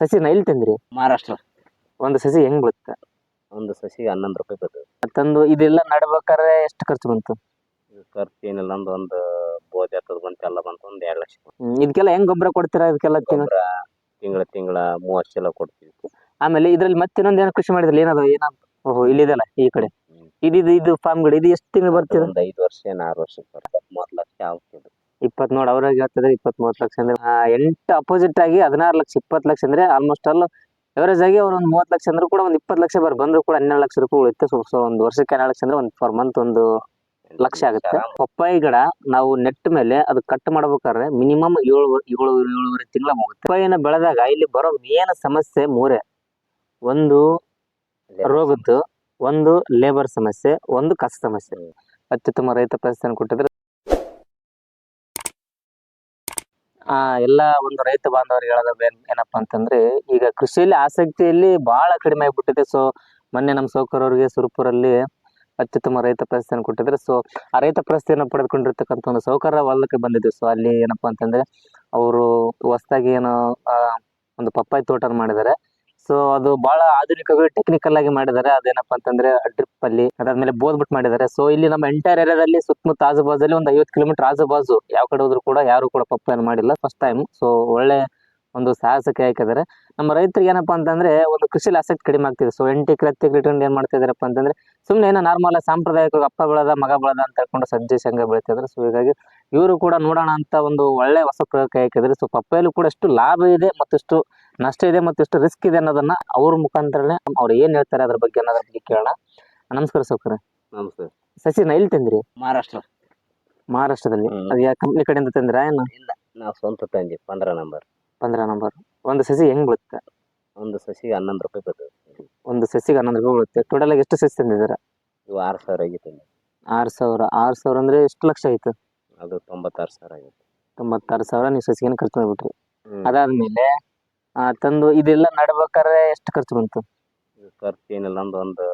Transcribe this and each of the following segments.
ಸಸಿನ ಎಲ್ಲಿ ತಂದ್ರಿ? ಮಹಾರಾಷ್ಟ್ರ. ಒಂದು ಸಸಿ ಹೆಂಗ್ ಬೀಳುತ್ತೆ? ಒಂದು ಸಸಿಗೆ ಹನ್ನೊಂದು ರೂಪಾಯಿ ಬರ್ತದೆ. ತಂದು ಇದೆಲ್ಲ ನಡ್ಬೇಕಾದ್ರೆ ಎಷ್ಟು ಖರ್ಚು ಬಂತು? ಇದು ಖರ್ಚು ಏನಿಲ್ಲ ಅಂದ್ರೆ ಒಂದು ಬೋಧಿ ಹತ್ತದ ಬಂತು ಎಲ್ಲ ಬಂತು ಒಂದು ಎರಡು ಲಕ್ಷ. ಹ್ಮ್, ಇದಕ್ಕೆಲ್ಲ ಹೆಂಗ್ ಗೊಬ್ಬರ ಕೊಡ್ತೀರಾ ಇದಕ್ಕೆಲ್ಲ ಗೊಬ್ಬರ ತಿಂಗಳ ತಿಂಗಳ ಮೂವತ್ತು ಚೀಲ ಕೊಡ್ತೀವಿ. ಆಮೇಲೆ ಇದ್ರಲ್ಲಿ ಮತ್ತೆ ಇನ್ನೊಂದ್ ಏನೋ ಕೃಷಿ ಮಾಡಿದ್ರಲ್ಲ ಏನದು ಏನಂತ ಓಹೋ ಇಲ್ಲಿದೆಲ್ಲ ಈ ಕಡೆ. ಹ್ಮ್. ಇದು ಇದು ಇದು ಫಾರ್ಮ್ ಗಿಡ ಇದು ಎಷ್ಟು ತಿಂಗಳು ಬರ್ತಿದೆ? ಒಂದು ಐದು ವರ್ಷ ಏನು ಆರು ವರ್ಷ ಮೂವತ್ತು ಲಕ್ಷ ಆಗ್ತದೆ. ಇಪ್ಪತ್ ನೋಡಿ ಅವ್ರಾಗ ಹೇಳ್ತಿದ್ರೆ ಇಪ್ಪತ್ ಮೂವತ್ತು ಲಕ್ಷ ಅಂದ್ರೆ ಎಂಟು ಅಪೋಸಿಟ್ ಆಗಿ ಹದಿನಾರು ಲಕ್ಷ, ಇಪ್ಪತ್ತು ಲಕ್ಷ ಅಂದ್ರೆ ಆಲ್ಮೋಸ್ಟ್ ಆಲ್ ಎವರೇಜ್ ಆಗಿ ಅವ್ರು ಒಂದು ಮೂವತ್ತು ಲಕ್ಷ ಅಂದ್ರೂ ಕೂಡ ಒಂದು ಇಪ್ಪತ್ತು ಲಕ್ಷ ಬರ್, ಬಂದ್ರು ಕೂಡ ಹನ್ನೆರಡು ಲಕ್ಷ ರೂಪಾಯಿ ಉಳಿಯುತ್ತೆ. ಸೊ ಸೊ ಒಂದು ವರ್ಷಕ್ಕೆ ಹನ್ನೆರಡು ಲಕ್ಷ ಅಂದ್ರೆ ಒಂದು ಪರ್ ಮಂತ್ ಒಂದು ಲಕ್ಷ ಆಗುತ್ತೆ. ಪಪ್ಪಾಯಿ ಗಿಡ ನಾವು ನೆಟ್ ಮೇಲೆ ಅದು ಕಟ್ ಮಾಡ್ಬೇಕಾದ್ರೆ ಮಿನಿಮಮ್ ಏಳು ಏಳು, ಏಳುವರೆ ತಿಂಗಳ ಹೋಗುತ್ತೆ. ಪಪ್ಪಾಯಿನ ಬೆಳೆದಾಗ ಇಲ್ಲಿ ಬರೋ ಮೇನ್ ಸಮಸ್ಯೆ ಮೂರೇ. ಒಂದು ರೋಗದ್ದು, ಒಂದು ಲೇಬರ್ ಸಮಸ್ಯೆ, ಒಂದು ಕಸ ಸಮಸ್ಯೆ. ಅತ್ಯುತ್ತಮ ರೈತ ಪರಿಸ್ಥಿತಿ ಕೊಟ್ಟಿದ್ರೆ ಆ, ಎಲ್ಲ ಒಂದು ರೈತ ಬಾಂಧವರಿಗೆ ಹೇಳೋದು ಏನ್- ಏನಪ್ಪಾ ಅಂತಂದ್ರೆ, ಈಗ ಕೃಷಿಯಲ್ಲಿ ಆಸಕ್ತಿಯಲ್ಲಿ ಬಹಳ ಕಡಿಮೆ ಆಗ್ಬಿಟ್ಟಿದೆ. ಸೊ ಮೊನ್ನೆ ನಮ್ಮ ಸೌಕರ್ಯವರಿಗೆ ಸುರಪುರಲ್ಲಿ ಅತ್ಯುತ್ತಮ ರೈತ ಪ್ರಶಸ್ತಿಯನ್ನು ಕೊಟ್ಟಿದ್ರೆ. ಸೊ ಆ ರೈತ ಪ್ರಶಸ್ತಿಯನ್ನು ಪಡೆದುಕೊಂಡಿರ್ತಕ್ಕಂಥ ಒಂದು ಸೌಕರ್ಯ ಹೊಲಕ್ಕೆ ಬಂದಿದ್ವಿ ಸೊ ಅಲ್ಲಿ ಏನಪ್ಪಾ ಅಂತಂದ್ರೆ, ಅವರು ಹೊಸದಾಗಿ ಏನೋ ಒಂದು ಪಪ್ಪಾಯಿ ತೋಟ ಮಾಡಿದ್ದಾರೆ. ಸೊ ಅದು ಬಹಳ ಆಧುನಿಕವಾಗಿ ಟೆಕ್ನಿಕಲ್ ಆಗಿ ಮಾಡಿದ್ದಾರೆ. ಅದೇನಪ್ಪ ಅಂತಂದ್ರೆ ಡ್ರಿಪ್ ಅಲ್ಲಿ, ಅದಾದ್ಮೇಲೆ ಬೋದ್ಬಿಟ್ಟು ಮಾಡಿದ್ದಾರೆ. ಸೊ ಇಲ್ಲಿ ನಮ್ಮ ಎಂಟೈರ್ ಏರಿಯಾದಲ್ಲಿ ಸುತ್ತಮುತ್ತ ಆಜುಬಾಜಲ್ಲಿ ಒಂದು ಐವತ್ತು ಕಿಲೋಮೀಟರ್ ಆಜುಬಾಜು ಯಾವ ಕಡೆ ಹೋದ್ರು ಕೂಡ ಯಾರು ಕೂಡ ಪಪ್ಪಾಯನ್ನು ಮಾಡಿಲ್ಲ ಫಸ್ಟ್ ಟೈಮ್ ಸೊ ಒಳ್ಳೆ ಒಂದು ಸಾಹಸಕ್ಕೆ ಹಾಕಿದ್ದಾರೆ. ನಮ್ಮ ರೈತರಿಗೆ ಏನಪ್ಪಾ ಅಂತಂದ್ರೆ, ಒಂದು ಕೃಷಿಲಿ ಆಸಕ್ತಿ ಕಡಿಮೆ ಆಗ್ತಿದೆ. ಸೊ ಎಂಟು ಎಕರೆ ಹತ್ತು ಇಟ್ಕೊಂಡು ಏನ್ ಮಾಡ್ತಾ ಇದಾರಪ್ಪ ಅಂತಂದ್ರೆ ಸುಮ್ಮನೆ ಏನೋ ನಾರ್ಮಲ್ ಸಾಂಪ್ರದಾಯಿಕ ಅಪ್ಪ ಬೆಳೆದ, ಮಗ ಬೆಳದ ಅಂತ ಹೇಳ್ಕೊಂಡು ಸಜ್ಜೆ ಶೇಂಗಾ ಬೆಳಿತಿದ್ರು. ಸೊ ಹೀಗಾಗಿ ಇವರು ಕೂಡ ನೋಡೋಣ ಅಂತ ಒಂದು ಒಳ್ಳೆ ಹೊಸ ಪ್ರಯೋಗಕ್ಕೆ ಹಾಕಿದ್ರು ಸೊ ಪಪ್ಪೆಯಲ್ಲೂ ಕೂಡ ಎಷ್ಟು ಲಾಭ ಇದೆ ಮತ್ತಷ್ಟು ನಷ್ಟ ಇದೆ ಮತ್ತು ಎಷ್ಟು ರಿಸ್ಕ್ ಇದೆ ಅನ್ನೋದನ್ನ ಅವ್ರ ಮುಖಾಂತರನೇ ಅವ್ರು ಏನ್ ಹೇಳ್ತಾರೆ ಅದ್ರ ಬಗ್ಗೆ ಅನ್ನೋದ್ರ ಬಗ್ಗೆ ಕೇಳೋಣ. ನಮಸ್ಕಾರ ಸೌಕರ್ಯ. ನಮಸ್ತೆ. ಸಸಿನ ಎಲ್ಲಿ ತಂದ್ರಿ? ಮಹಾರಾಷ್ಟ್ರ. ಮಹಾರಾಷ್ಟ್ರದಲ್ಲಿ. ಅದು ಯಾವ ಕಂಪ್ನಿ ಕಡೆಯಿಂದ ತಂದ್ರ ಏನು? ನಾವು ಸ್ವಂತ ತಂದಿ ಪಂದ್ರ ನಂಬರ್. ಪಂದ್ರ ನಂಬರ್. ಒಂದು ಸಸಿ ಹೆಂಗ್ ಬೀಳುತ್ತೆ? ಒಂದು ಸಸಿಗೆ ಹನ್ನೊಂದು ರೂಪಾಯಿ ಬರ್ತದೆ ಒಂದು ಸಸಿಗೆ ಹನ್ನೊಂದು ರೂಪಾಯಿ ಬೀಳುತ್ತೆ. ಟೋಟಲ್ ಆಗಿ ಎಷ್ಟು ಸಸಿ ತಂದಿದ್ದೀರಾ? ಇವು ಆರು ಸಾವಿರ ಆಗಿತ್ತು ಆರು ಸಾವಿರ. ಆರು ಸಾವಿರ ಅಂದ್ರೆ ಎಷ್ಟು ಲಕ್ಷ ಆಯ್ತು? ಅದು ತೊಂಬತ್ತಾರು ಸಾವಿರ ಆಗಿತ್ತು ತೊಂಬತ್ತಾರು ಸಾವಿರ ನೀವು ಸಸಿಗೆ ಖರ್ಚು ಮಾಡಿಬಿಟ್ರಿ. ಅದಾದ್ಮೇಲೆ ಆ, ತಂದು ಇದೆಲ್ಲ ನಡ್ಬೇಕಾದ್ರೆ ಎಷ್ಟು ಖರ್ಚು ಬಂತು? ಇದು ಖರ್ಚು ಏನಿಲ್ಲ ಅಂದ್ರೆ ಒಂದು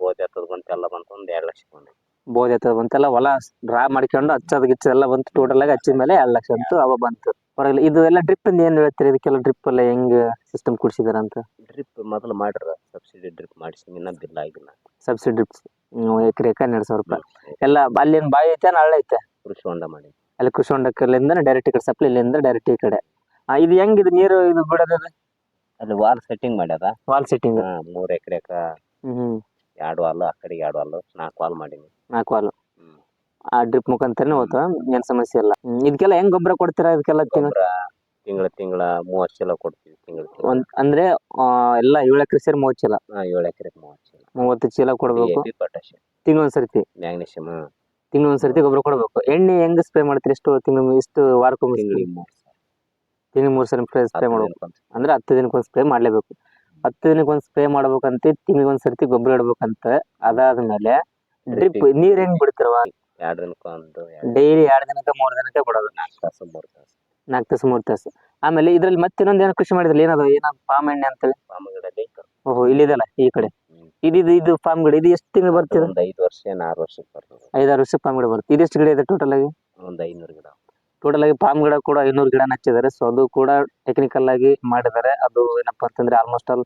ಬೋಧಿ ಹತ್ತದ ಬಂತು ಎಲ್ಲ ಬಂತು ಒಂದು ಎರಡು ಲಕ್ಷ ಬಂದು ಬೋಧಿ ಹತ್ತದ ಬಂತೆಲ್ಲ ಹೊಲ ಡ್ರಾ ಮಾಡ್ಕೊಂಡು ಹಚ್ಚೋದು ಗಿಚ್ಚೋದು ಎಲ್ಲ ಬಂತು ಟೋಟಲ್ ಆಗಿ ಹಚ್ಚಿದ ಮೇಲೆ ಎರಡು ಲಕ್ಷ ಬಂತು ಅವ ಬಂತು. ಹೊರಗಿಲ್ಲ ಇದು ಎಲ್ಲ ಡ್ರಿಪ್ ಇಂದ ಏನು ಹೇಳ್ತೀರಿ? ಇದಕ್ಕೆಲ್ಲ ಡ್ರಿಪ್ ಎಲ್ಲ ಹೆಂಗ್ ಸಿಸ್ಟಮ್ ಕುಡ್ಸಿದಾರ ಅಂತ? ಡ್ರಿಪ್ ಮೊದಲು ಮಾಡಿರ ಸಬ್ಸಿಡಿ ಡ್ರಿಪ್ ಮಾಡಿಸಿ ಇನ್ನ ಬಿಲ್ ಆಗಿಲ್ಲ. ಸಬ್ಸಿಡಿ ಡ್ರಿಪ್ಸ್ ಎಕರೆ ಎಕರೆ ಎರಡು ಸಾವಿರ ರೂಪಾಯಿ. ಎಲ್ಲ ಅಲ್ಲಿ ಏನ್ ಬಾವಿ ಐತೆ ಹಳ್ಳ ಐತೆ? ಕೃಷಿ ಹೊಂಡ ಮಾಡಿ ಅಲ್ಲಿ ಕೃಷಿ ಹೊಂಡಕ್ಕಲ್ಲಿಂದ ಡೈರೆಕ್ಟ್ ಈ ಕಡೆ ಸಪ್ಲೈ ಇಲ್ಲಿಂದ ಡೈರೆಕ್ಟ್ ಈ ಕಡೆ. ಇದು ಹೆಂಗ್ ಇದು ನೀರು ಇದು ಬಿಡೋದು ಅಲ್ಲಿ ವಾಲ್ ಸೆಟ್ಟಿಂಗ್ ಮಾಡ್ಯಾರ ವಾಲ್ ಸೆಟ್ಟಿಂಗ್ ಹಾ, ಮೂರ್ ಎಕರೆಕ ಹ್ಮ್ ಎರಡು ವಾಲ್ ಆ ಕಡೆ ಎರಡು ವಾಲ್ ನಾಲ್ಕು ವಾಲ್ ಮಾಡೀನಿ. ನಾಲ್ಕು ವಾಲ್ ಆ ಡ್ರಿಪ್ ಮುಖಾಂತರನೇ ಹೋತ ಏನ್ ಸಮಸ್ಯೆ ಇಲ್ಲ. ಹ್ಮ್, ಇದಕ್ಕೆಲ್ಲ ಹೆಂಗ್ ಗೊಬ್ಬರ ಕೊಡ್ತೀರಾ ಇದಕ್ಕೆಲ್ಲ ತಿಂಗಳ ತಿಂಗಳ ತಿಂಗಳ ಮೂವತ್ತು ಚೀಲ ಕೊಡ್ತೀವಿ ತಿಂಗಳ ಒಂದ್ ಅಂದ್ರೆ ಆ, ಎಲ್ಲ ಏಳು ಎಕರೆ ಸೇರಿ ಮೂವತ್ತು ಚೀಲ. ಏಳು ಎಕರೆ ಮೂವತ್ತು ಚೀಲ. ಮೂವತ್ತು ಚೀಲ ಕೊಡ್ಬೇಕು. ಡಿ ಪೊಟ್ಯಾಶ್ ತಿಂಗಳೊಂದ್ಸರ್ತಿ ಮ್ಯಾಗ್ನೀಷಿಯಮ್ ತಿಂಗಳ ಒಂದ್ಸರ್ತಿ ಗೊಬ್ಬರ ಕೊಡ್ಬೇಕು. ಎಣ್ಣೆ ಹೆಂಗ್ ಸ್ಪ್ರೇ ಮಾಡ್ತೀರಿ? ಎಷ್ಟು ತಿಂಗಳು ಇಷ್ಟು ವಾರಕ್ಕೊಮ್ಮೆ ತಿಂಗಳಿಗೆ ಮೂರು ತಿಂಗಳು ಮೂರು ಸರಿ ಸ್ಪ್ರೇ ಸ್ಪ್ರೇ ಮಾಡ್ಬೇಕು. ಅಂದ್ರೆ ಹತ್ತು ದಿನಕ್ಕೊಂದು ಸ್ಪ್ರೇ ಮಾಡಲೇಬೇಕು. ಹತ್ತು ದಿನಕ್ಕೊಂದು ಸ್ಪ್ರೇ ಮಾಡ್ಬೇಕಂತ ತಿಂಗ್ಳಿಗೆ ಒಂದ್ ಸರ್ತಿ ಗೊಬ್ಬರ ಇಡ್ಬೇಕಂತ ಅದಾದ್ಮೇಲೆ ಡ್ರಿಪ್ ನೀರ್ ಹೆಂಗ್ ಬಿಡ್ತಿರವ? ಎರಡು ದಿನಕ್ಕೊಂದು ಡೈಲಿ ಎರಡು ದಿನಕ್ಕೆ ಮೂರ್ ದಿನಕ್ಕೆ ಬಿಡೋದು. ನಾಲ್ಕು ತಾಸು ಮೂರು ತಾಸು. ನಾಲ್ಕು ತಾಸು ಮೂರು ತಾಸು. ಆಮೇಲೆ ಇದ್ರಲ್ಲಿ ಮತ್ತೆ ಇನ್ನೊಂದು ಏನೋ ಕೃಷಿ ಮಾಡಿದ್ರಲ್ಲ ಏನದು ಏನೋ ಪಾಮ್ ಎಣ್ಣೆ ಅಂತೇಳಿ? ಪಾಮ್ ಗಿಡ ಓಹೋ ಇಲ್ಲಿದಲ್ಲ ಈ ಕಡೆ. ಇದು ಇದು ಇದು ಫಾರ್ಮ್ ಗಿಡ ಇದು ಎಷ್ಟು ತಿಂಗಳು ಬರ್ತಿದೆ? ಒಂದು ಐದು ವರ್ಷ ಏನು ಆರು ವರ್ಷಕ್ಕೆ ಬರ್ತದೆ. ಐದಾರು ವರ್ಷ ಫಾರ್ಮ್ ಗಿಡ ಬರುತ್ತೆ. ಇದೆಷ್ಟು ಗಿಡ ಇದೆ ಟೋಟಲ್ ಆಗಿ? ಒಂದು ಐನೂರು ಗಿಡ. ಟೋಟಲ್ ಆಗಿ ಪಾಮ್ ಗಿಡ ಕೂಡ ಐನೂರು ಗಿಡ ಹಚ್ಚಿದ್ದಾರೆ. ಸೊ ಅದು ಕೂಡ ಟೆಕ್ನಿಕಲ್ ಆಗಿ ಮಾಡಿದ್ದಾರೆ. ಅದು ಏನಪ್ಪಾ ಅಂತಂದ್ರೆ ಆಲ್ಮೋಸ್ಟ್ ಆಲ್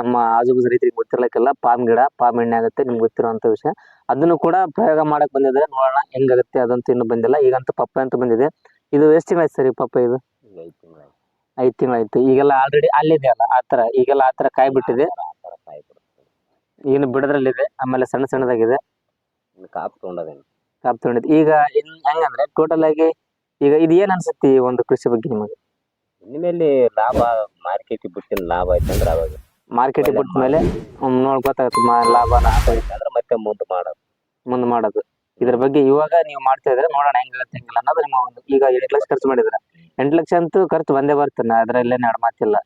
ನಮ್ಮ ಆಜುಬಾಜು ರೈತರಿಗೆ ಗೊತ್ತಿರಲಿಕ್ಕೆಲ್ಲ. ಪಾಮ್ ಗಿಡ ಪಾಮ್ ಎಣ್ಣೆ ಆಗುತ್ತೆ ನಿಮ್ಗೆ ಗೊತ್ತಿರುವಂತ ವಿಷಯ. ಅದನ್ನು ಕೂಡ ಪ್ರಯೋಗ ಮಾಡಕ್ ಬಂದಿದ್ದಾರೆ. ನೋಡೋಣ ಹೆಂಗಾಗುತ್ತೆ ಅದಂತೂ ಇನ್ನೂ ಬಂದಿಲ್ಲ. ಈಗಂತೂ ಪಪ್ಪ ಅಂತ ಬಂದಿದೆ. ಇದು ಎಷ್ಟು ತಿಂಗಳಾಯ್ತು ಸರ್ ಈ ಪಪ್ಪ ಇದು? ಐದು ತಿಂಗಳು ಆಯ್ತು ತಿಂಗಳಾಯ್ತು. ಈಗೆಲ್ಲ ಆಲ್ರೆಡಿ ಅಲ್ಲಿದೆ ಅಲ್ಲ ಆ ತರ ಈಗೆಲ್ಲ ಆ ತರ ಕಾಯಿ ಬಿಟ್ಟಿದೆ. ಈಗಿನ ಬಿಡದ್ರಲ್ಲಿದೆ. ಆಮೇಲೆ ಸಣ್ಣ ಸಣ್ಣದಾಗಿದೆ. ಕಾಪ್ ತೊಗೊಂಡದೇನು? ಕಾಪ್ ತಗೊಂಡಿದ್ದು. ಈಗ ಹೆಂಗಂದ್ರೆ ಟೋಟಲ್ ಆಗಿ ಈಗ ಇದು ಏನ್ ಅನ್ಸುತ್ತೆ ಈ ಒಂದು ಕೃಷಿ ಬಗ್ಗೆ ನಿಮಗೆ? ನಿಮ್ಮಲ್ಲಿ ಲಾಭ ಮಾರ್ಕೆಟ್ ಬಿಟ್ಟಿನ ಲಾಭ ಆಯ್ತು ಅಂದ್ರೆ ಅವಾಗ. ಮಾರ್ಕೆಟ್ ಬಿಟ್ಟ ಮೇಲೆ ನೋಡ್ ಗೊತ್ತಾಗುತ್ತೆ ಮಾ- ಲಾಭ ನಷ್ಟ ಅಂದ್ರೆ ಮತ್ತೆ ಮುಂದೆ ಮಾಡೋದು. ಮುಂದೆ ಮಾಡೋದು. ಇದ್ರ ಬಗ್ಗೆ ಇವಾಗ ನೀವು ಮಾಡ್ತಾ ಇದ್ರೆ ನೋಡೋಣ ಹೆಂಗ್ ಹೆಂಗಿಲ್ಲ ಅನ್ನೋದು ನಿಮ್ಮ ಒಂದು ಈಗ ಎಂಟು ಲಕ್ಷ ಖರ್ಚು ಮಾಡಿದ್ರೆ. ಎಂಟು ಲಕ್ಷ ಅಂತೂ ಖರ್ಚು ಬಂದೇ ಬರ್ತದೆ ಅದ್ರಲ್ಲೇನು ಎರಡು ಮಾತಿಲ್ಲ.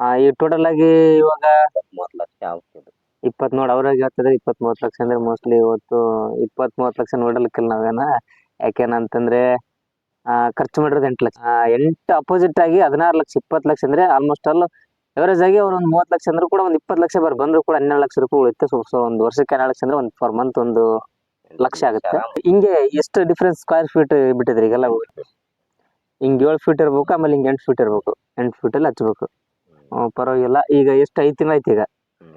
ಆ, ಈ ಟೋಟಲ್ ಆಗಿ ಇವಾಗ ಮೂವತ್ತು ಲಕ್ಷ ಆಗ್ತದೆ. ಇಪ್ಪತ್ ನೋಡಿ ಅವ್ರಾಗ ಹೇಳ್ತಿದ್ರೆ ಇಪ್ಪತ್ ಮೂವತ್ತು ಲಕ್ಷ ಅಂದ್ರೆ ಮೋಸ್ಟ್ಲಿ ಇವತ್ತು ಇಪ್ಪತ್ ಮೂವತ್ತು ಲಕ್ಷ ನೋಡಲಿಕ್ಕಿಲ್ಲ ನಾವೇನ. ಯಾಕೇನಂತಂದ್ರೆ ಖರ್ಚು ಮಾಡಿರೋದು ಎಂಟು ಲಕ್ಷ. ಎಂಟು ಅಪೋಸಿಟ್ ಆಗಿ ಹದಿನಾರು ಲಕ್ಷ ಇಪ್ಪತ್ತು ಲಕ್ಷ ಅಂದ್ರೆ ಆಲ್ಮೋಸ್ಟ್ ಆಲ್ ಎವರೇಜ್ ಆಗಿ ಅವ್ರು ಒಂದು ಮೂವತ್ತು ಲಕ್ಷ ಅಂದ್ರೂ ಕೂಡ ಒಂದು ಇಪ್ಪತ್ತು ಲಕ್ಷ ಬರ್ ಬಂದ್ರು ಕೂಡ ಹನ್ನೆರಡು ಲಕ್ಷ ರೂಪಾಯಿ ಉಳಿಯುತ್ತೆ. ಸೊ ಸೊ ಒಂದು ವರ್ಷಕ್ಕೆ ಹನ್ನೆರಡು ಲಕ್ಷ ಅಂದ್ರೆ ಒಂದು ಪರ್ ಮಂತ್ ಒಂದು ಲಕ್ಷ ಆಗುತ್ತೆ. ಹಿಂಗೆ ಎಷ್ಟು ಡಿಫ್ರೆನ್ಸ್ ಸ್ಕ್ವೇರ್ ಫೀಟ್ ಬಿಟ್ಟಿದ್ರಿ ಈಗೆಲ್ಲ? ಹಿಂಗೆ ಏಳು ಫೀಟ್ ಇರ್ಬೇಕು ಆಮೇಲೆ ಹಿಂಗೆ ಎಂಟು ಫೀಟ್ ಇರ್ಬೇಕು. ಎಂಟು ಫೀಟಲ್ಲಿ ಹಚ್ಬೇಕು. ಪರವಾಗಿಲ್ಲ. ಈಗ ಎಷ್ಟು ಐದು ತಿಂಗಳು ಐತಿ ಈಗ?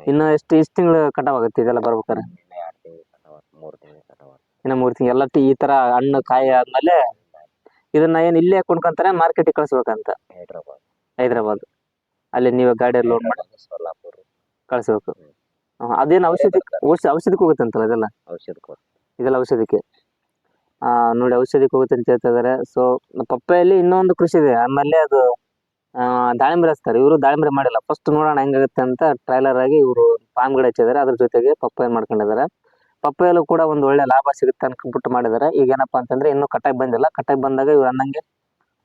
ಇನ್ನು ಎಷ್ಟು ಇಷ್ಟು ತಿಂಗಳು ಕಟಾವ್ ಆಗುತ್ತೆ ಇದೆಲ್ಲ ಬರ್ಬೇಕಾದ್ರೆ? ಇನ್ನ ಮೂರು ತಿಂಗಳು ಕಟಾವ ಇನ್ನು ಮೂರು ತಿಂಗಳು ಎಲ್ಲ ಟಿ- ಈ ತರ ಹಣ್ಣು ಕಾಯಿ ಆದ್ಮೇಲೆ ಇದನ್ನ ಏನ್ ಇಲ್ಲೇ ಕೊಂಡ್ಕೊಂತಾರೆ ಮಾರ್ಕೆಟಿಗೆ ಕಳಿಸ್ಬೇಕಂತ. ಹೈದ್ರಾಬಾದ್. ಹೈದರಾಬಾದ್. ಅಲ್ಲಿ ನೀವು ಗಾಡಿ ಲೋಡ್ ಮಾಡಿ ಸೋಲಾಪುರ. ಕಳಿಸ್ಬೇಕು. ಹ್ಮ್, ಅದೇನು ಔಷಧಿ ಔಷಧಿ ಔಷಧಿಗೆ ಹೋಗುತ್ತೆ ಅಂತಲ್ಲ ಇದೆಲ್ಲ? ಔಷಧ ಇದೆಲ್ಲ ಔಷಧಿಕ್ಕೆ ಆ ನೋಡಿ ಔಷಧಿಗೆ ಹೋಗುತ್ತೆ ಅಂತ ಹೇಳ್ತಾ ಇದಾರೆ ಸೊ ಪಪ್ಪೆಯಲ್ಲಿ ಇನ್ನೊಂದು ಕೃಷಿ ಇದೆ. ಆಮೇಲೆ ಅದು ಆ, ದಾಳಿಂಬೆ ಹಚ್ತಾರೆ. ಇವರು ದಾಳಿಂಬೆ ಮಾಡಿಲ್ಲ. ಫಸ್ಟ್ ನೋಡೋಣ ಹೆಂಗಾಗುತ್ತೆ ಅಂತ ಟ್ರೈಲರ್ ಆಗಿ ಇವರು ಪಾಮ್ ಗಿಡ ಹಚ್ಚಿದ್ದಾರೆ. ಅದ್ರ ಜೊತೆಗೆ ಪಪ್ಪಾಯ ಮಾಡ್ಕೊಂಡಿದ್ದಾರೆ? ಪಪ್ಪಾಯಲ್ಲೂ ಕೂಡ ಒಂದು ಒಳ್ಳೆ ಲಾಭ ಸಿಗುತ್ತೆ ಅನ್ಕೊಂಡ್ಬಿಟ್ಟು ಮಾಡಿದ್ದಾರೆ ಈಗ ಏನಪ್ಪಾ ಅಂತಂದ್ರೆ ಇನ್ನೂ ಕಟ್ಟಾಗಿ ಬಂದಿಲ್ಲ. ಕಟ್ಟಾಗಿ ಬಂದಾಗ ಇವ್ರು ಅನ್ನಂಗೆ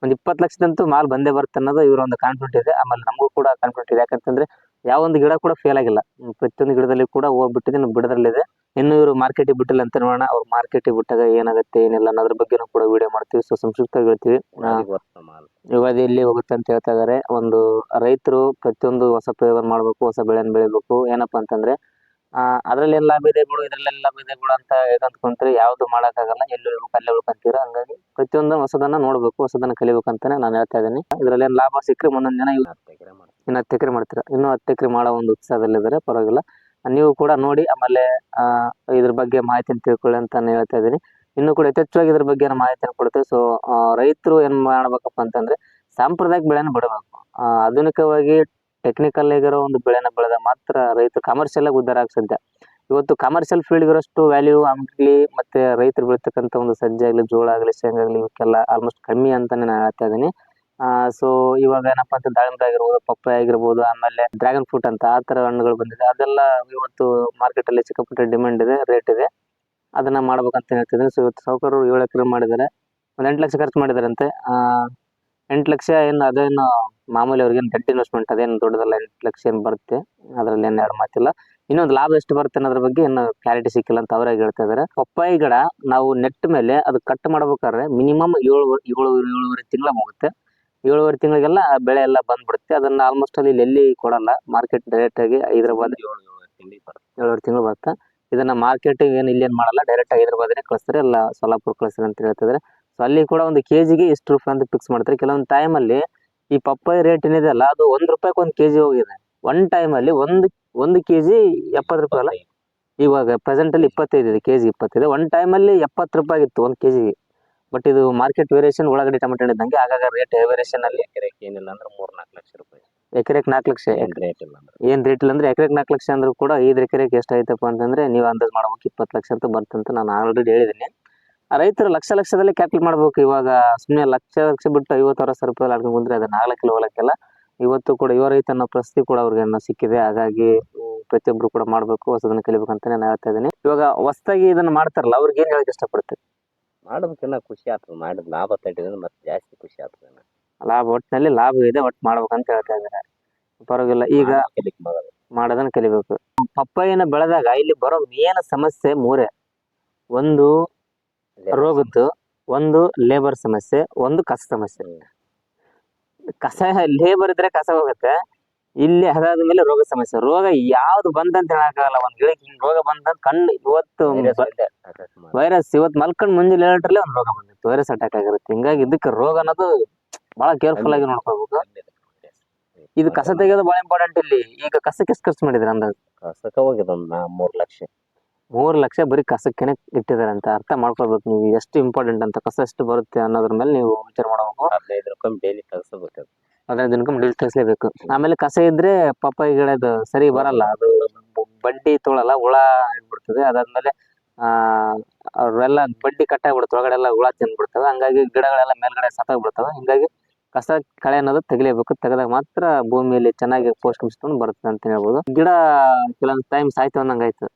ಒಂದು ಇಪ್ಪತ್ತು ಲಕ್ಷದಂತೂ ಮಾಲ್ ಬಂದೇ ಬರುತ್ತೆ ಅನ್ನೋದು ಇವ್ರ ಒಂದು ಕಾನ್ಫಿಡೆಂಟ್ ಇದೆ. ಆಮೇಲೆ ನಮಗೂ ಕೂಡ ಕಾನ್ಫಿಡೆಂಟ್ ಇದೆ. ಯಾಕಂತಂದ್ರೆ ಯಾವ ಒಂದು ಗಿಡ ಕೂಡ ಫೇಲ್ ಆಗಿಲ್ಲ. ಪ್ರತಿಯೊಂದು ಗಿಡದಲ್ಲಿ ಕೂಡ ಹೋಗ್ಬಿಟ್ಟಿದೆ. ನಮ್ಮ ಬಿಡದ್ರಲ್ಲಿದೆ. ಇನ್ನು ಇವರು ಮಾರ್ಕೆಟಿಗೆ ಬಿಟ್ಟಿಲ್ಲ ಅಂತ ನೋಡೋಣ. ಅವ್ರು ಮಾರ್ಕೆಟಿಗೆ ಬಿಟ್ಟಾಗ ಏನಾಗುತ್ತೆ ಏನಿಲ್ಲ ಅನ್ನೋದ್ರ ಬಗ್ಗೆನೂ ಕೂಡ ವಿಡಿಯೋ ಮಾಡ್ತೀವಿ. ಸೊ ಸಂಕ್ಷಿಪ್ತವಾಗಿ ಹೇಳ್ತೀವಿ. ಯುಗಾದಿ ಇಲ್ಲಿ ಹೋಗುತ್ತೆ ಅಂತ ಹೇಳ್ತಾ ಇದಾರೆ. ಒಂದು ರೈತರು ಪ್ರತಿಯೊಂದು ಹೊಸ ಪ್ರಯೋಗ ಮಾಡಬೇಕು ಹೊಸ ಬೆಳೆಯನ್ನು ಬೆಳಿಬೇಕು. ಏನಪ್ಪಾ ಅಂತಂದ್ರೆ ಆ ಅದ್ರಲ್ಲಿ ಏನ್ ಲಾಭ ಇದೆ ಬಿಡು ಇದ್ರಲ್ಲಿ ಏನ್ ಲಾಭ ಇದೆ ಬಿಡು ಅಂತ ಅಂದ್ಕೊಂಡ್ರೆ ಯಾವ್ದು ಮಾಡಕ್ಕಾಗಲ್ಲ ಎಲ್ಲಿ ಉಳ್ಬೇಕು ಅಲ್ಲೇ ಉಳ್ಕೊಂತೀರ ಹಂಗಾಗಿ ಪ್ರತಿಯೊಂದು ಹೊಸದನ್ನ ನೋಡ್ಬೇಕು ಹೊಸದನ್ನ ಕಲಿಬೇಕು ಅಂತಾನೆ ನಾನು ಹೇಳ್ತಾ ಇದ್ದೀನಿ. ಇದ್ರಲ್ಲಿ ಏನ್ ಲಾಭ ಸಿಕ್ಕರೆ ಮುಂದೊಂದ್ ದಿನ ಇನ್ನು ಹತ್ತು ಎಕರೆ ಮಾಡ್ತೀರಾ? ಇನ್ನೂ ಹತ್ತು ಎಕರೆ ಮಾಡೋ ಒಂದು ಉತ್ಸಾಹದಲ್ಲಿದ್ದಾರೆ ಪರವಾಗಿಲ್ಲ. ನೀವು ಕೂಡ ನೋಡಿ ಆಮೇಲೆ ಇದ್ರ ಬಗ್ಗೆ ಮಾಹಿತಿನ ತಿಳ್ಕೊಳ್ಳಿ ಅಂತ ನಾನು ಹೇಳ್ತಾ ಇದ್ದೀನಿ. ಇನ್ನು ಕೂಡ ಯಥೇಚ್ಛವಾಗಿ ಇದ್ರ ಬಗ್ಗೆ ನಾನು ಮಾಹಿತಿಯನ್ನು ಕೊಡ್ತೇವೆ ಸೊ ರೈತರು ಏನು ಮಾಡ್ಬೇಕಪ್ಪ ಅಂತಂದ್ರೆ ಸಾಂಪ್ರದಾಯಿಕ ಬೆಳೆನ ಬಿಡಬೇಕು. ಆಧುನಿಕವಾಗಿ ಟೆಕ್ನಿಕಲ್ ಆಗಿರೋ ಒಂದು ಬೆಳೆನ ಬೆಳೆದ ಮಾತ್ರ ರೈತರು ಕಮರ್ಷಿಯಲ್ ಆಗಿ ಉದ್ದಾರ ಆಗಿ ಇವತ್ತು ಕಮರ್ಷಿಯಲ್ ಫೀಲ್ಡ್ ಇರೋಷ್ಟು ವ್ಯಾಲ್ಯೂ ಆಗಲಿ ಮತ್ತೆ ರೈತರು ಬೆಳೀತಕ್ಕಂಥ ಒಂದು ಸಜ್ಜೆ ಆಗಲಿ, ಜೋಳ ಆಗಲಿ, ಶೇಂಗಾ ಆಗಲಿ ಇವಕ್ಕೆಲ್ಲ ಆಲ್ಮೋಸ್ಟ್ ಕಮ್ಮಿ ಅಂತಾನೆ ನಾನು ಹೇಳ್ತಾ ಇದ್ದೀನಿ. ಸೊ ಇವಾಗ ಏನಪ್ಪಾ ಅಂತ ದಾಳಿಂಬೆ ಆಗಿರ್ಬೋದು, ಪಪ್ಪಾಯ ಆಗಿರ್ಬೋದು, ಆಮೇಲೆ ಡ್ರ್ಯಾಗನ್ ಫ್ರೂಟ್ ಅಂತ ಆ ತರ ಹಣ್ಣುಗಳು ಬಂದಿದೆ. ಅದೆಲ್ಲ ಇವತ್ತು ಮಾರ್ಕೆಟ್ ಅಲ್ಲಿ ಡಿಮ್ಯಾಂಡ್ ಇದೆ ರೇಟ್ ಇದೆ. ಅದನ್ನ ಮಾಡ್ಬೇಕಂತ ಹೇಳ್ತಿದ್ದೀನಿ. ಸೊ ಇವತ್ತು ಸಾವುಕಾರರು ಏಳು ಎಕರೆ ಮಾಡಿದ್ದಾರೆ. ಒಂದು ಎಂಟು ಲಕ್ಷ ಖರ್ಚು ಮಾಡಿದಾರಂತೆ. ಎಂಟು ಲಕ್ಷ ಏನು ಅದೇನು ಮಾಮೂಲಿ ಅವ್ರಿಗೆ ಏನು ಡೆಡ್ ಇನ್ವೆಸ್ಟ್ಮೆಂಟ್ ಅದೇನು ದೊಡ್ಡದಲ್ಲ ಎಂಟು ಲಕ್ಷ ಏನು ಬರುತ್ತೆ? ಅದರಲ್ಲಿ ಏನು ಎರಡು ಮಾತಿಲ್ಲ. ಇನ್ನೊಂದು ಲಾಭ ಎಷ್ಟು ಬರುತ್ತೆ ಅನ್ನೋದ್ರ ಬಗ್ಗೆ ಇನ್ನು ಕ್ಲಾರಿಟಿ ಸಿಕ್ಕಿಲ್ಲ ಅಂತ ಅವರೇ ಹೇಳ್ತಾ ಇದ್ದಾರೆ ಪಪ್ಪಾಯಿ ಗಿಡ ನಾವು ನೆಟ್ ಮೇಲೆ ಅದು ಕಟ್ ಮಾಡ್ಬೇಕಾದ್ರೆ ಮಿನಿಮಮ್ ಏಳು ಏಳು, ಏಳುವರೆ ತಿಂಗಳ ಹೋಗುತ್ತೆ. ಏಳುವರೆ ತಿಂಗಳಿಗೆಲ್ಲ ಬೆಳೆ ಎಲ್ಲ ಬಂದ್ಬಿಡುತ್ತೆ. ಅದನ್ನ ಆಲ್ಮೋಸ್ಟ್ ಅಲ್ಲಿ ಇಲ್ಲಿ ಎಲ್ಲಿ ಕೊಡಲ್ಲ. ಮಾರ್ಕೆಟ್ ಡೈರೆಕ್ಟ್ ಆಗಿ ಹೈದ್ರಾಬಾದ್ ಏಳು, ಏಳುವರೆ ತಿಂಗಳು ಬರುತ್ತೆ. ಇದನ್ನ ಮಾರ್ಕೆಟ್ ಏನು ಇಲ್ಲೇನು ಮಾಡಲ್ಲ. ಡೈರೆಕ್ಟ್ ಹೈದರಾಬಾದ್ನೇ ಕಳಿಸ್ತಾರೆ. ಇಲ್ಲ ಸೊಲ್ಲಾಪುರ ಕಳಿಸ್ತಾರೆ ಅಂತ ಹೇಳ್ತಿದ್ರೆ ಸೊ ಅಲ್ಲಿ ಕೂಡ ಒಂದು ಕೆ ಜಿಗೆ ಇಷ್ಟು ರೂಪಾಯಿ ಅಂತ ಫಿಕ್ಸ್ ಮಾಡ್ತಾರೆ. ಕೆಲವೊಂದು ಟೈಮಲ್ಲಿ ಈ ಪಪ್ಪಾಯಿ ರೇಟ್ ಏನಿದೆ ಅಲ್ಲ ಅದು ಒಂದು ರೂಪಾಯಿಗೆ ಒಂದು ಕೆಜಿ ಹೋಗಿದೆ. ಒನ್ ಟೈಮಲ್ಲಿ ಒಂದು ಒಂದು ಕೆಜಿ ಎಪ್ಪತ್ತು ರೂಪಾಯಿ ಅಲ್ಲ? ಇವಾಗ ಪ್ರೆಸೆಂಟ್ ಅಲ್ಲಿ ಇಪ್ಪತ್ತೈದು ಇದೆ ಕೆ ಜಿ ಇಪ್ಪತ್ತೈದು. ಒನ್ ಟೈಮಲ್ಲಿ ಎಪ್ಪತ್ತು ರೂಪಾಯಿ ಆಗಿತ್ತು ಒಂದು ಕೆಜಿಗೆ ಬಟ್ ಇದು ಮಾರ್ಕೆಟ್ ವೇರಿಯೇಷನ್ ಒಳಗಡೆ ಟೊಮೆಟೊ ಇದ್ದಂಗೆ ಆಗಾಗ ರೇಟ್ ವೇರಿಯೇಷನ್ ಅಲ್ಲಿ ಎಕರೆಗೆ ಏನಿಲ್ಲ ಅಂದ್ರೆ ಮೂರ್ ನಾಲ್ಕು ಲಕ್ಷ ರೂಪಾಯಿ. ಎಕರೆಗೆ ನಾಲ್ಕು ಲಕ್ಷ? ಏನ್ ರೇಟ್ ಇಲ್ಲ ಅಂದ್ರೆ. ಏನು ರೇಟ್ ಇಲ್ಲ ಅಂದ್ರೆ ಎಕರೆಗೆ ನಾಲ್ಕು ಲಕ್ಷ ಅಂದ್ರೂ ಕೂಡ ಐದು ಎಕರೆಗೆ ಎಷ್ಟು ಆಯ್ತಪ್ಪ ಅಂತಂದ್ರೆ ನೀವು ಅಂದಾಜು ಮಾಡ್ಬೇಕು ಇಪ್ಪತ್ತು ಲಕ್ಷ ಅಂತ ಬರ್ತಂತ ನಾನು ಆಲ್ರೆಡಿ ಹೇಳಿದ್ದೀನಿ ರೈತರು ಲಕ್ಷ ಲಕ್ಷದಲ್ಲಿ ಕ್ಯಾಪಿಟಲ್ ಮಾಡ್ಬೇಕು ಇವಾಗ. ಸುಮ್ಮನೆ ಲಕ್ಷ ಲಕ್ಷ ಬಿಟ್ಟು ಐವತ್ತು ಅರವತ್ತು ಸಾವಿರ ರೂಪಾಯಿ ಆಡ್ಕೊಂಡು ಬಂದ್ರೆ ಅದನ್ನ ಆಗ್ಲಕ್ಕಿಲ್ಲ ಹೋಗ್ಲಕ್ಕಿಲ್ಲ ಇವತ್ತು ಕೂಡ ಯುವ ರೈತ ಅನ್ನೋ ಪ್ರಶಸ್ತಿ ಕೂಡ ಅವ್ರಿಗೆ ಸಿಕ್ಕಿದೆ. ಹಾಗಾಗಿ ಪ್ರತಿಯೊಬ್ಬರು ಪ್ರತಿಯೊಬ್ರು ಕೂಡ ಮಾಡ್ಬೇಕು ಹೊಸದನ್ನ ಕಲಿಬೇಕು ಅಂತ ನಾನು ಹೇಳ್ತಾ ಇದ್ದೀನಿ. ಇವಾಗ ಹೊಸದಾಗಿ ಇದನ್ನ ಮಾಡ್ತಾರಲ್ಲ ಅವ್ರಿಗೆ ಏನ್ ಹೇಳಕ್ ಇಷ್ಟಪಡ್ತೀವಿ ಮಾಡ್ಬೇಕನ್ನ ಖುಷಿ ಆಗ್ತದೆ. ಮಾಡಿದ ಲಾಭ ತಟ್ಟಿದ್ರೆ ಮತ್ತೆ ಜಾಸ್ತಿ ಖುಷಿ ಆಗ್ತದೆ ಲಾಭ ಒಟ್ಟಿನಲ್ಲಿ ಲಾಭ ಇದೆ ಒಟ್ಟು ಮಾಡ್ಬೇಕಂತ ಹೇಳ್ತಾ ಇದ್ದಾರೆ. ಪರವಾಗಿಲ್ಲ ಈಗ ಮಾಡೋದನ್ನ ಕಲಿಬೇಕು. ಪಪ್ಪಾಯಿನ ಬೆಳೆದಾಗ ಇಲ್ಲಿ ಬರೋ ಮೇನ್ ಸಮಸ್ಯೆ ಮೂರೇ. ಒಂದು ರೋಗದ್ದು ಒಂದು ಲೇಬರ್ ಸಮಸ್ಯೆ ಒಂದು ಕಸ ಸಮಸ್ಯೆ. ಕಸ ಲೇಬರ್ ಇದ್ರೆ ಕಸ ಹೋಗುತ್ತೆ. ಇಲ್ಲಿ ಅದಾದ ಮೇಲೆ ರೋಗ ಸಮಸ್ಯೆ. ರೋಗ ಯಾವ್ದು ಬಂದಂತ ಹೇಳಕ್ಕಾಗಲ್ಲ. ಒಂದ್ ಗಿಡಕ್ಕೆ ಹಿಂಗ್ ರೋಗ ಬಂದ ಕಣ್ಣು ಇವತ್ತು. ವೈರಸ್ ಇವತ್ತು ಮಲ್ಕೊಂಡ್ ಮುಂಜಾನೆ ಏಳಟ್ರಲ್ಲಿ ಒಂದ್ ರೋಗ ಬಂದಿತ್ತು. ವೈರಸ್ ಅಟ್ಯಾಕ್ ಆಗಿರುತ್ತೆ. ಹಿಂಗಾಗಿ ಇದಕ್ಕೆ ರೋಗ ಅನ್ನೋದು ಬಹಳ ಕೇರ್ಫುಲ್ ಆಗಿ ನೋಡ್ಕೋಬೇಕು. ಇದು ಕಸ ತೆಗೆಯೋದು ಬಹಳ ಇಂಪಾರ್ಟೆಂಟ್ ಇಲ್ಲಿ. ಈಗ ಕಸಕ್ಕೆ ಎಷ್ಟು ಖರ್ಚು ಮಾಡಿದ್ರೆ ಅಂದಾಜು? ಕಸಕ್ಕೆ ಹೋಗಿದೆ ಒಂದ್ ಮೂರ್ ಲಕ್ಷ. ಮೂರ್ ಲಕ್ಷ ಬರೀ ಕಸಕ್ಕೇನೆ ಇಟ್ಟಿದ್ದಾರೆ ಅಂತ ಅರ್ಥ ಮಾಡ್ಕೊಳ್ಬೇಕು ನೀವು. ಎಷ್ಟು ಇಂಪಾರ್ಟೆಂಟ್ ಅಂತ ಕಸ ಎಷ್ಟು ಬರುತ್ತೆ ಅನ್ನೋದ್ರ ಮೇಲೆ ನೀವು ವಿಚಾರ ಮಾಡಬೇಕು. ಹದಿನೈದು ರೂಪಾಯಿ ಡೈಲಿ ತಗಸಬೇಕು ಹದಿನೈದು ದಿನಕ್ಕೆ ಡೀಲ್ ತೆಗಿಸ್ಲೇಬೇಕು. ಆಮೇಲೆ ಕಸ ಇದ್ರೆ ಪಪ್ಪಾಯಿ ಗಿಡದ ಸರಿ ಬರಲ್ಲ. ಅದು ಬಡ್ಡಿ ತೊಳಲ್ಲ ಹುಳ ಆಗ್ಬಿಡ್ತದೆ. ಅದಾದ್ಮೇಲೆ ಆ ಅವೆಲ್ಲ ಬಡ್ಡಿ ಕಟ್ಟಾಗ್ಬಿಡುತ್ತೆ. ಒಳಗಡೆ ಎಲ್ಲ ಹುಳ ತಿಂದ್ಬಿಡ್ತವೆ. ಹಂಗಾಗಿ ಗಿಡಗಳೆಲ್ಲ ಮೇಲ್ಗಡೆ ಸತ್ತಾಗ್ಬಿಡ್ತವೆ. ಹಿಂಗಾಗಿ ಕಸ ಕಳೆ ಅನ್ನೋದು ತೆಗಿಲೇಬೇಕು. ತೆಗೆದಾಗ ಮಾತ್ರ ಭೂಮಿಯಲ್ಲಿ ಚೆನ್ನಾಗಿ ಪೋಷಕಾಂಶ ತಗೊಂಡು ಬರುತ್ತೆ ಅಂತ ಹೇಳ್ಬೋದು. ಗಿಡ ಕೆಲವೊಂದು ಟೈಮ್ ಸಾಯ್ತು ಅನ್ನಂಗ್ ಆಯ್ತು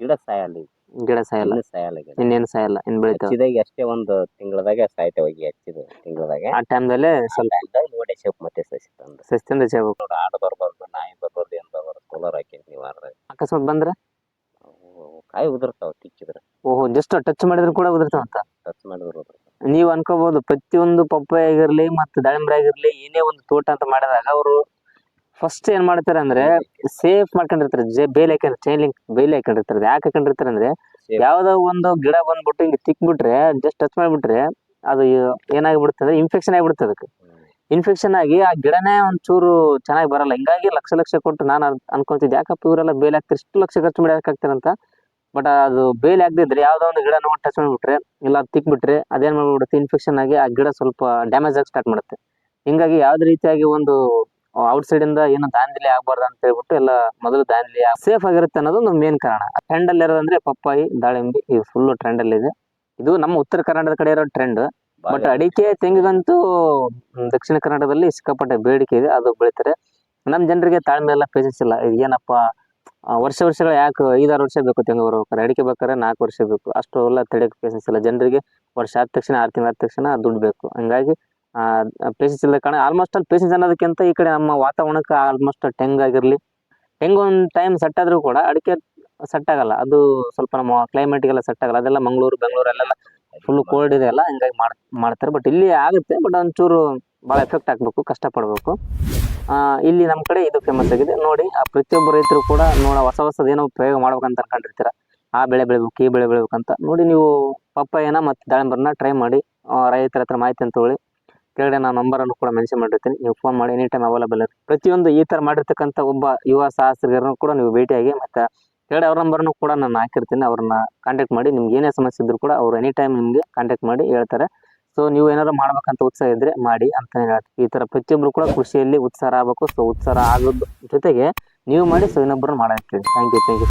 ಗಿಡ ಸಾಯಲ್ಲ ಈಗ. ಗಿಡ ಸಾಯಲ್ಲ. ಇನ್ನೂ ಸಾಯಲ್ಲ ಗಿಡ. ಇನ್ನೇನು ಸಾಯಲ್ಲ ಇನ್ ಬೆಳಿತಾವ. ಹಚ್ಚಿದಾಗ ಅಷ್ಟೇ ಒಂದು ತಿಂಗಳದಾಗ ಸಾಯ್ತಾವ ಈಗ ಹಚ್ಚಿದ ತಿಂಗಳದಾಗ. ಆ ಟೈಮ್ದಲ್ಲೇ ಸ್ವಲ್ಪ ನೋಡಿ ಶೇಪ್ ಮತ್ತೆ ಸಸಿ ತಂದು. ಸಸ್ತಿಂದ ಹೆಚ್ಚಾಗ್ಬೇಕು ನೋಡಿ ಆಡು ಬರ್ಬಾರ್ದು ನಾಯಿ ಬರ್ಬಾರ್ದು ಏನ್ ಬರ್ಬಾರ್ದು ಕೂಲರ್ ಹಾಕಿ ನೀವು ಆಡ್ದಾಗ ಅಕಸ್ಮಾತ್ ಬಂದ್ರೆ? ಅವು ಕಾಯಿ ಉದುರ್ತಾವ ತಿಕ್ಕಿದ್ರೆ. ಓಹೋ ಜಸ್ಟ್ ಟಚ್ ಮಾಡಿದ್ರು ಕೂಡ ಉದುರ್ತಾವಂತ ಟಚ್ ಮಾಡಿದ್ರು ನೀವು ನೀವ್ ಅನ್ಕೋಬಹುದು ಪ್ರತಿಯೊಂದು ಪಪ್ಪಾಯ ಆಗಿರ್ಲಿ ಮತ್ತೆ ದಾಳಿಂಬೆ ಆಗಿರ್ಲಿ ಏನೇ ಒಂದು ತೋಟ ಅಂತ ಮಾಡಿದಾಗ ಅವರು ಫಸ್ಟ್ ಏನ್ ಮಾಡ್ತಾರೆ ಅಂದ್ರೆ ಸೇಫ್ ಮಾಡ್ಕೊಂಡಿರ್ತಾರೆ. ಜೆ ಬೇಲಿ ಹಾಕೊಂಡ್ರೆ ಚೈನ್ ಲಿಂಕ್ ಬೇಲಿ ಹಾಕೊಂಡಿರ್ತಾರೆ ಯಾಕೆ ಹಾಕೊಂಡಿರ್ತಾರೆ ಅಂದ್ರೆ. ಯಾವ್ದೋ ಒಂದು ಗಿಡ ಬಂದ್ಬಿಟ್ಟು ಹಿಂಗೆ ತಿಕ್ಬಿಟ್ರೆ ಜಸ್ಟ್ ಟಚ್ ಮಾಡ್ಬಿಟ್ರೆ ಅದು ಏನಾಗ್ಬಿಡುತ್ತೆ ಅಂದ್ರೆ ಇನ್ಫೆಕ್ಷನ್ ಆಗ್ಬಿಡುತ್ತೆ ಅದಕ್ಕೆ. ಇನ್ಫೆಕ್ಷನ್ ಆಗಿ ಆ ಗಿಡನೇ ಒಂಚೂರು ಚೆನ್ನಾಗಿ ಬರಲ್ಲ. ಹಿಂಗಾಗಿ ಲಕ್ಷ ಲಕ್ಷ ಕೊಟ್ಟು ನಾನು ಅನ್ಕೊಂತಿದ್ದೆ ಯಾಕಪ್ಪ ಇವರೆಲ್ಲ ಬೇಲಿ ಹಾಕ್ತಾರೆ ಇಷ್ಟು ಲಕ್ಷ ಖರ್ಚು ಮಾಡಿ ಯಾಕೆ ಹಾಕ್ತಾರಂತ? ಬಟ್ ಅದು ಬೇಲಿ ಹಾಕ್ದಿದ್ರೆ ಯಾವ್ದೋ ಒಂದು ಗಿಡ ನೋಡಿ ಟಚ್ ಮಾಡಿಬಿಟ್ರೆ ಇಲ್ಲ ಅದು ತಿಕ್ಬಿಟ್ರೆ ಅದೇನ್ ಮಾಡ್ಬಿಡುತ್ತೆ? ಇನ್ಫೆಕ್ಷನ್ ಆಗಿ ಆ ಗಿಡ ಸ್ವಲ್ಪ ಡ್ಯಾಮೇಜ್ ಆಗಿ ಸ್ಟಾರ್ಟ್ ಮಾಡುತ್ತೆ. ಹಿಂಗಾಗಿ ಯಾವ್ದು ರೀತಿಯಾಗಿ ಒಂದು ಔಟ್ ಸೈಡ್ ಇಂದ ಏನು ದಾಂದಲಿ ಆಗ್ಬಾರ್ದು ಅಂತ ಹೇಳ್ಬಿಟ್ಟು ಎಲ್ಲ ಮೊದಲು ದಾಂದಲಿ ಸೇಫ್ ಆಗಿರುತ್ತೆ ಅನ್ನೋದು ಒಂದು ಮೇನ್ ಕಾರಣ. ಟ್ರೆಂಡ್ ಅಲ್ಲಿ ಇರೋದಂದ್ರೆ ಪಪ್ಪಾಯಿ ದಾಳಿಂಬೆ ಇದು ಫುಲ್ ಟ್ರೆಂಡ್ ಅಲ್ಲಿ ಇದೆ. ಇದು ನಮ್ಮ ಉತ್ತರ ಕರ್ನಾಟಕದ ಕಡೆ ಇರೋ ಟ್ರೆಂಡ್ ಬಟ್ ಅಡಿಕೆ ತೆಂಗಿಗಂತೂ ದಕ್ಷಿಣ ಕರ್ನಾಟಕದಲ್ಲಿ ಸಿಕ್ಕಾಪಟ್ಟೆ ಬೇಡಿಕೆ ಇದೆ ಅದು ಬೆಳಿತಾರೆ. ನಮ್ಮ ಜನರಿಗೆ ತಾಳ್ಮೆ ಎಲ್ಲ ಪೇಷನ್ಸ್ ಇಲ್ಲ. ಇದು ಏನಪ್ಪ ವರ್ಷ ವರ್ಷ ವರ್ಷಗಳು ಯಾಕೆ ಐದಾರು ವರ್ಷ ಬೇಕು ತೆಂಗು ಬರ್ಬೇಕಾದ್ರೆ ಅಡಿಕೆ ಬೇಕಾದ್ರೆ ನಾಲ್ಕು ವರ್ಷ ಬೇಕು. ಅಷ್ಟು ಎಲ್ಲ ತಡೆಯೋಕೆ ಪೇಷನ್ಸ್ ಇಲ್ಲ. ಜನರಿಗೆ ವರ್ಷ ಆದ ತಕ್ಷಣ ಆರು ತಿಂಗಳ ಆದ ತಕ್ಷಣ ದುಡ್ಡು ಬೇಕು. ಹಂಗಾಗಿ ಪೇಷನ್ಸ್ ಇಲ್ಲ ಕಾರಣ ಆಲ್ಮೋಸ್ಟ್ ಅಲ್ಲಿ ಪ್ಲೇಸಸ್ ಅನ್ನೋದಕ್ಕಿಂತ ಈ ಕಡೆ ನಮ್ಮ ವಾತಾವರಣಕ್ಕೆ ಆಲ್ಮೋಸ್ಟ್ ಟೆಂಗ್ ಆಗಿರಲಿ. ತೆಂಗು ಒಂದು ಟೈಮ್ ಸೆಟ್ ಆದ್ರೂ ಕೂಡ ಅಡಿಕೆ ಸೆಟ್ ಆಗಲ್ಲ. ಅದು ಸ್ವಲ್ಪ ನಮ್ಮ ಕ್ಲೈಮೇಟ್ಗೆಲ್ಲ ಸೆಟ್ ಆಗಲ್ಲ. ಅದೆಲ್ಲ ಮಂಗಳೂರು, ಬೆಂಗಳೂರು ಅಲ್ಲೆಲ್ಲ ಫುಲ್ ಕೋಲ್ಡ್ ಇದೆ ಅಲ್ಲ, ಹಿಂಗಾಗಿ ಮಾಡ್, ಮಾಡ್ತಾರೆ. ಬಟ್ ಇಲ್ಲಿ ಆಗುತ್ತೆ ಬಟ್ ಒಂಚೂರು ಭಾಳ ಎಫೆಕ್ಟ್ ಆಗಬೇಕು ಕಷ್ಟಪಡಬೇಕು. ಇಲ್ಲಿ ನಮ್ಮ ಕಡೆ ಇದು ಫೇಮಸ್ ಆಗಿದೆ. ನೋಡಿ, ಆ ಪ್ರತಿಯೊಬ್ಬ ರೈತರು ಕೂಡ ನೋಡ ಹೊಸ ಹೊಸದೇನೋ ಪ್ರಯೋಗ ಮಾಡ್ಬೇಕಂತ ಅನ್ಕೊಂಡಿರ್ತೀರ? ಆ ಬೆಳೆ ಬೆಳಿಬೇಕು, ಈ ಬೆಳೆ ಬೆಳಿಬೇಕಂತ. ನೋಡಿ, ನೀವು ಪಪ್ಪಾಯನ ಮತ್ತು ದಾಳಿಂಬರನ್ನ ಟ್ರೈ ಮಾಡಿ ರೈತರ ಹತ್ರ ಮಾಹಿತಿ ಅಂತ ತಗೊಳ್ಳಿ. ಕೆಳಗಡೆ ನಾನು ನಂಬರನ್ನು ಕೂಡ ಮೆನ್ಷನ್ ಮಾಡಿರ್ತೀನಿ. ನೀವು ಫೋನ್ ಮಾಡಿ ಎನಿ ಟೈಮ್ ಅವೈಲೇಬಲ್ ಇರುತ್ತೆ ಪ್ರತಿಯೊಂದು ಈ ಥರ ಮಾಡಿರ್ತಕ್ಕಂಥ ಒಬ್ಬ ಯುವ ಸಾಹಸಿಗರನ್ನು ಕೂಡ ನೀವು ಭೇಟಿಯಾಗಿ ಮತ್ತು ಕೆಳಗಡೆ ಅವ್ರ ನಂಬರ್ನು ಕೂಡ ನಾನು ಹಾಕಿರ್ತೀನಿ. ಅವ್ರನ್ನ ಕಾಂಟ್ಯಾಕ್ಟ್ ಮಾಡಿ ನಿಮ್ಗೆ ಏನೇ ಸಮಸ್ಯೆ ಇದ್ದರೂ ಕೂಡ ಅವ್ರು ಎನಿ ಟೈಮ್ ನಿಮಗೆ ಕಾಂಟ್ಯಾಕ್ಟ್ ಮಾಡಿ ಹೇಳ್ತಾರೆ. ಸೊ ನೀವು ಏನಾದ್ರು ಮಾಡ್ಬೇಕಂತ ಉತ್ಸಾಹ ಇದ್ರೆ ಮಾಡಿ ಅಂತ ಹೇಳ್ತೀನಿ ಈ ಥರ ಪ್ರತಿಯೊಬ್ಬರು ಕೂಡ ಕೃಷಿಯಲ್ಲಿ ಉತ್ಸಾಹ ಆಗಬೇಕು. ಸೊ ಉತ್ಸಾಹ ಆಗೋದ್ರ ಜೊತೆಗೆ ನೀವು ಮಾಡಿ ಸೊ ಇನ್ನೊಬ್ಬರನ್ನ ಮಾಡಿ ಥ್ಯಾಂಕ್ ಯು ಥ್ಯಾಂಕ್ ಯು